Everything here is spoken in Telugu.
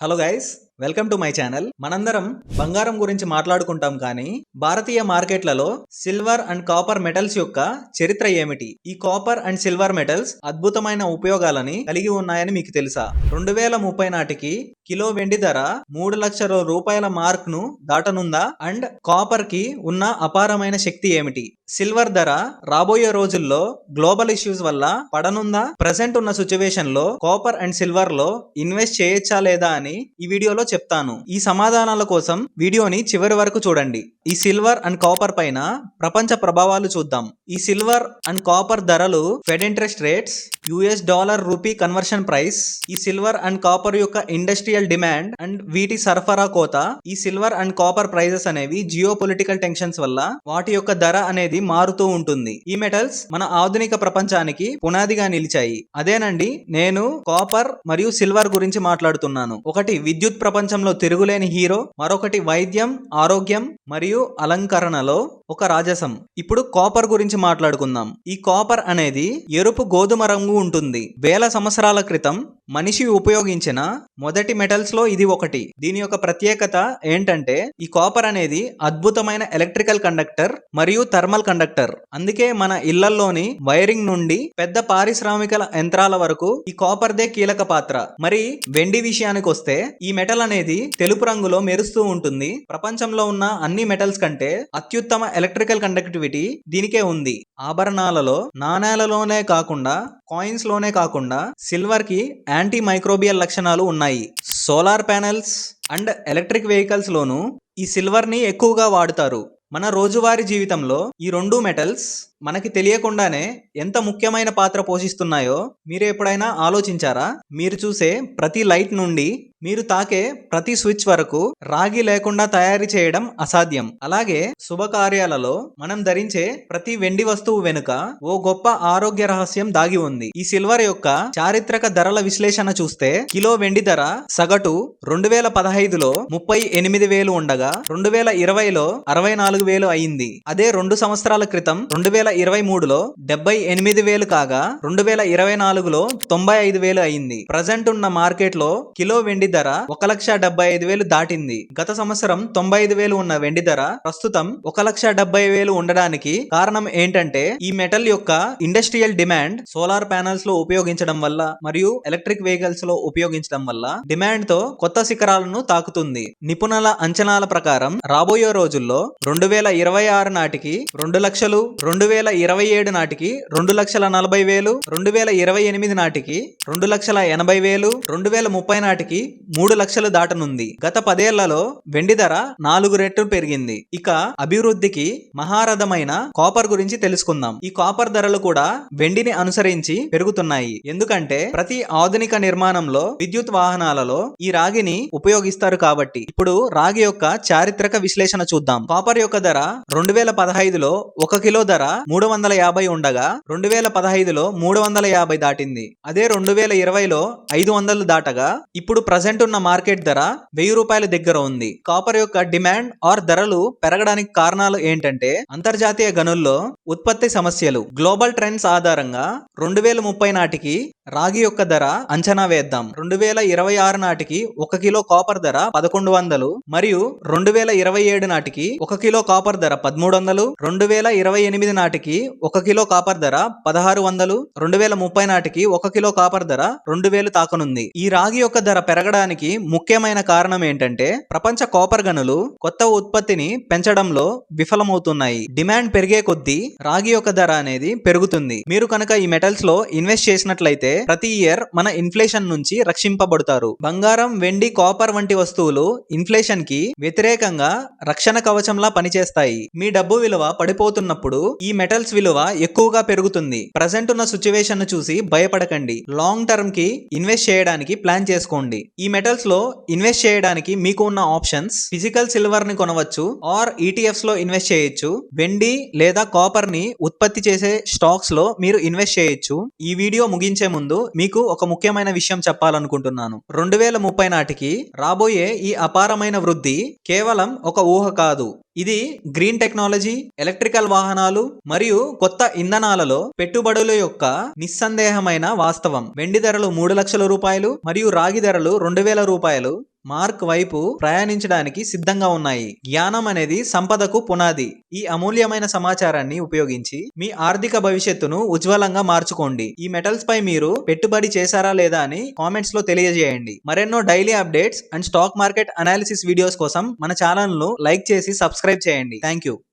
hello guys. Welcome to my channel. మనందరం బంగారం గురించి మాట్లాడుకుంటాం కానీ భారతీయ మార్కెట్లలో సిల్వర్ అండ్ కాపర్ మెటల్స్ యొక్క చరిత్ర ఏమిటి? ఈ కాపర్ అండ్ సిల్వర్ మెటల్స్ అద్భుతమైన ఉపయోగాలని కలిగి ఉన్నాయని మీకు తెలుసా? రెండు వేల ముప్పై నాటికి కిలో వెండి ధర మూడు లక్షల రూపాయల మార్క్ను దాటనుందా? అండ్ కాపర్కి ఉన్న అపారమైన శక్తి ఏమిటి? సిల్వర్ ధర రాబోయే రోజుల్లో గ్లోబల్ ఇష్యూస్ వల్ల పడనుందా? ప్రజెంట్ ఉన్న సిచ్యువేషన్లో కాపర్ అండ్ సిల్వర్లో ఇన్వెస్ట్ చేయొచ్చా లేదా అని ఈ వీడియోలో చెప్తాను. ఈ సమాధానాల కోసం వీడియోని చివరి వరకు చూడండి. ఈ సిల్వర్ అండ్ కాపర్ పైన ప్రపంచ ప్రభావాలు చూద్దాం. ఈ సిల్వర్ అండ్ కాపర్ ధరలు Fed interest rates US dollar rupee conversion price ఈ సిల్వర్ అండ్ కాపర్ యొక్క ఇండస్ట్రియల్ డిమాండ్ అండ్ వీటి సరఫరా కోత ఈ సిల్వర్ అండ్ కాపర్ ప్రైజెస్ అనేవి జియో పొలిటికల్ టెన్షన్స్ వల్ల వాటి యొక్క ధర అనేది మారుతూ ఉంటుంది. ఈ మెటల్స్ మన ఆధునిక ప్రపంచానికి పునాదిగా నిలిచాయి. అదేనండి నేను కాపర్ మరియు సిల్వర్ గురించి మాట్లాడుతున్నాను. ఒకటి విద్యుత్ ప్రపంచంలో తిరుగులేని హీరో మరొకటి వైద్యం ఆరోగ్యం మరియు అలంకరణలో ఒక రాజసం. ఇప్పుడు కాపర్ గురించి మాట్లాడుకుందాం. ఈ కాపర్ అనేది ఎరుపు గోధుమ రంగు ఉంటుంది. వేల సంవత్సరాల క్రితం మనిషి ఉపయోగించిన మొదటి మెటల్స్లో ఇది ఒకటి. దీని యొక్క ప్రత్యేకత ఏంటంటే ఈ కాపర్ అనేది అద్భుతమైన ఎలక్ట్రికల్ కండక్టర్ మరియు థర్మల్ కండక్టర్. అందుకే మన ఇళ్ళలోని వైరింగ్ నుండి పెద్ద పారిశ్రామిక యంత్రాల వరకు ఈ కాపర్ దే కీలక పాత్ర. మరి వెండి విషయానికి వస్తే ఈ మెటల్ అనేది తెలుపు రంగులో మెరుస్తూ ఉంటుంది. ప్రపంచంలో ఉన్న అన్ని మెటల్స్ కంటే అత్యుత్తమ ఎలక్ట్రికల్ కండక్టివిటీ దీనికే ఉంది. ఆభరణాలలో నాణేలలోనే కాకుండా కాయిన్స్లోనే కాకుండా సిల్వర్కి యాంటీ మైక్రోబియల్ లక్షణాలు ఉన్నాయి. Solar panels and electric vehicles లోను ఈ సిల్వర్ని ఎక్కువగా వాడుతారు. మన రోజువారీ జీవితంలో ఈ రెండు మెటల్స్ మనకి తెలియకుండానే ఎంత ముఖ్యమైన పాత్ర పోషిస్తున్నాయో మీరు ఎప్పుడైనా ఆలోచించారా? మీరు చూసే ప్రతి లైట్ నుండి మీరు తాకే ప్రతి స్విచ్ వరకు రాగి లేకుండా తయారు చేయడం అసాధ్యం. అలాగే శుభకార్యాలలో మనం ధరించే ప్రతి వెండి వస్తువు వెనుక ఓ గొప్ప ఆరోగ్య రహస్యం దాగి ఉంది. ఈ సిల్వర్ యొక్క చారిత్రక ధరల విశ్లేషణ చూస్తే కిలో వెండి ధర సగటు రెండు వేల పదహైదులో ముప్పై ఎనిమిది వేలు ఉండగా రెండు వేల ఇరవైలో అరవై నాలుగు వేలు అయింది. అదే రెండు సంవత్సరాల క్రితం రెండు వేల ఇరవై మూడులో డెబ్బై ఎనిమిది వేలు కాగా రెండు వేల ఇరవై నాలుగులో తొంభై ఐదు వేలు అయింది. ప్రజెంట్ ఉన్న మార్కెట్లో కిలో వెండి ధర ఒక లక్ష డెబ్బై ఐదు వేలు దాటింది. గత సంవత్సరం తొంభై ఐదు వేలు ఉన్న వెండి ధర ప్రస్తుతం ఒక లక్ష డెబ్బై వేలు ఉండడానికి కారణం ఏంటంటే ఈ మెటల్ యొక్క ఇండస్ట్రియల్ డిమాండ్ సోలార్ ప్యానల్స్లో ఉపయోగించడం వల్ల మరియు ఎలక్ట్రిక్ వెహికల్స్లో ఉపయోగించడం వల్ల డిమాండ్తో కొత్త శిఖరాలను తాకుతుంది. నిపుణుల అంచనాల ప్రకారం రాబోయే రోజుల్లో రెండు వేల ఇరవై ఆరు నాటికి రెండు లక్షలు రెండు వేల ఇరవై ఏడు నాటికి రెండు లక్షల నలభై వేలు రెండు వేల ఇరవై ఎనిమిది నాటికి రెండు లక్షల ఎనభై వేలు రెండు వేల ముప్పై నాటికి మూడు లక్షలు దాటనుంది. గత పదేళ్ళలో వెండి ధర నాలుగు రెట్లు పెరిగింది. ఇక అభివృద్ధికి మహారథమైన కాపర్ గురించి తెలుసుకుందాం. ఈ కాపర్ ధరలు కూడా వెండిని అనుసరించి పెరుగుతున్నాయి. ఎందుకంటే ప్రతి ఆధునిక నిర్మాణంలో విద్యుత్ వాహనాలలో ఈ రాగిని ఉపయోగిస్తారు కాబట్టి. ఇప్పుడు రాగి యొక్క చారిత్రక విశ్లేషణ చూద్దాం. కాపర్ యొక్క ధర రెండు వేల పదహైదులో ఒక కిలో ధర మూడు వందల యాభై ఉండగా రెండు వేల పదహైదులో మూడు వందల యాభై దాటింది. అదే రెండు వేల ఇరవైలో ఐదు వందలు దాటగా ఇప్పుడు ప్రజెంట్ ఉన్న మార్కెట్ ధర వెయ్యి రూపాయల దగ్గర ఉంది. కాపర్ యొక్క డిమాండ్ ఆర్ ధరలు పెరగడానికి కారణాలు ఏంటంటే అంతర్జాతీయ గనుల్లో ఉత్పత్తి సమస్యలు. గ్లోబల్ ట్రెండ్స్ ఆధారంగా రెండు వేల ముప్పై నాటికి రాగి యొక్క ధర అంచనా వేద్దాం. రెండు వేల ఇరవై ఆరు నాటికి ఒక కిలో కాపర్ ధర పదకొండు వందలు మరియు రెండు వేల ఇరవై ఏడు నాటికి ఒక కిలో కాపర్ ధర పదమూడు వందలు రెండు వేల ఇరవై ఎనిమిది నాటికి ఒక కిలో కాపర్ ధర పదహారు వందలు రెండు వేల ముప్పై నాటికి ఒక కిలో కాపర్ ధర రెండు వేలు తాకనుంది. ఈ రాగి యొక్క ధర పెరగడానికి ముఖ్యమైన కారణం ఏంటంటే ప్రపంచ కాపర్ గనులు కొత్త ఉత్పత్తిని పెంచడంలో విఫలమవుతున్నాయి. డిమాండ్ పెరిగే కొద్దీ రాగి యొక్క ధర అనేది పెరుగుతుంది. మీరు కనుక ఈ మెటల్స్లో ఇన్వెస్ట్ చేసినట్లయితే ప్రతి ఇయర్ మన ఇన్ఫ్లేషన్ నుంచి రక్షింపబడతారు. బంగారం వెండి కాపర్ వంటి వస్తువులు ఇన్ఫ్లేషన్కి వ్యతిరేకంగా రక్షణ కవచంలా పనిచేస్తాయి. మీ డబ్బు విలువ పడిపోతున్నప్పుడు ఈ మెటల్స్ విలువ ఎక్కువగా పెరుగుతుంది. ప్రజెంట్ ఉన్న సిచ్యువేషన్ను చూసి భయపడకండి. లాంగ్ టర్మ్కి ఇన్వెస్ట్ చేయడానికి ప్లాన్ చేసుకోండి. ఈ మెటల్స్లో ఇన్వెస్ట్ చేయడానికి మీకు ఉన్న ఆప్షన్స్ ఫిజికల్ సిల్వర్ని కొనవచ్చు ఆర్ ఈటీఎఫ్స్లో ఇన్వెస్ట్ చేయొచ్చు. వెండి లేదా కాపర్ని ఉత్పత్తి చేసే స్టాక్స్లో మీరు ఇన్వెస్ట్ చేయొచ్చు. ఈ వీడియో ముగించే ముందు ముందు మీకు ఒక ముఖ్యమైన విషయం చెప్పాలనుకుంటున్నాను. రెండు వేల ముప్పై నాటికి రాబోయే ఈ అపారమైన వృద్ధి కేవలం ఒక ఊహ కాదు. ఇది గ్రీన్ టెక్నాలజీ ఎలక్ట్రికల్ వాహనాలు మరియు కొత్త ఇంధనాలలో పెట్టుబడుల యొక్క నిస్సందేహమైన వాస్తవం. వెండి ధరలు మూడు లక్షల రూపాయలు మరియు రాగి ధరలు రెండు వేల రూపాయలు. మార్క్ వైపు ప్రయాణించడానికి సిద్ధంగా ఉన్నాయి. జ్ఞానం అనేది సంపదకు పునాది. ఈ అమూల్యమైన సమాచారాన్ని ఉపయోగించి మీ ఆర్థిక భవిష్యత్తును ఉజ్వలంగా మార్చుకోండి. ఈ మెటల్స్ పై మీరు పెట్టుబడి చేశారా లేదా అని కామెంట్స్లో తెలియజేయండి. మరెన్నో daily updates and stock market analysis videos కోసం మన ఛానల్ను లైక్ చేసి సబ్స్క్రైబ్ చేయండి. Thank you